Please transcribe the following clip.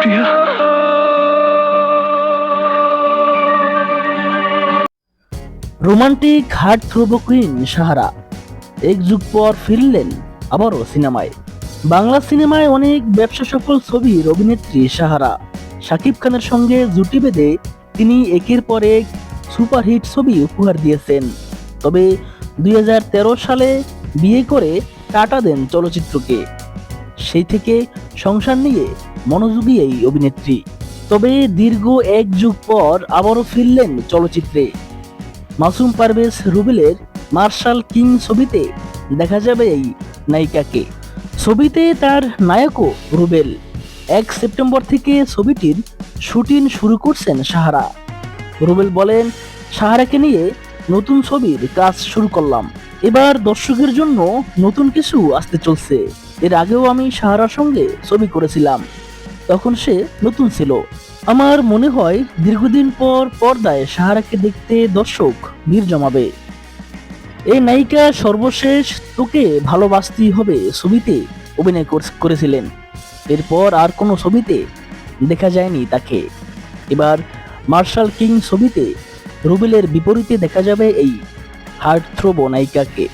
Priya. Romantic heartthrob queen Sahara. এক যুগ পর ফিরলেন আবারও সিনেমায়। বাংলা সিনেমায় অনেক ব্যবসা সফল ছবির অভিনেত্রী সাহারা। শাকিব খানের সঙ্গে জুটি বেঁধে তিনি একের পর এক সুপারহিট ছবি উপহার দিয়েছেন। তবে দুই হাজার তেরো সালে বিয়ে করে টাটা দেন চলচ্চিত্রকে। সেই থেকে সংসার নিয়ে মনোযোগী এই অভিনেত্রী। তবে দীর্ঘ এক যুগ পর আবারও ফিরলেন চলচ্চিত্রে। মাসুম পারভেজ রুবেলের মার্শাল কিং ছবিতে দেখা যাবে এই নায়িকাকে। ছবিতে তার নায়কও রুবেল। এক সেপ্টেম্বর থেকে ছবিটির শুটিং শুরু করছেন সাহারা। রুবেল বলেন, সাহারাকে নিয়ে নতুন ছবির কাজ শুরু করলাম। এবার দর্শকের জন্য নতুন কিছু আসতে চলছে। এর আগেও আমি সাহারার সঙ্গে ছবি করেছিলাম। তখন সে নতুন ছিল। আমার মনে হয় দীর্ঘদিন পর পর্দায় সাহারাকে দেখতে দর্শক ভিড় জমাবে। এই নায়িকা সর্বশেষ তোকে ভালোবাসতেই হবে ছবিতে অভিনয় কর- করেছিলেন। এরপর আর কোনো ছবিতে দেখা যায়নি তাকে। এবার মার্শাল কিং ছবিতে রুবেলের বিপরীতে দেখা যাবে এই হার্ট থ্রো নায়িকাকে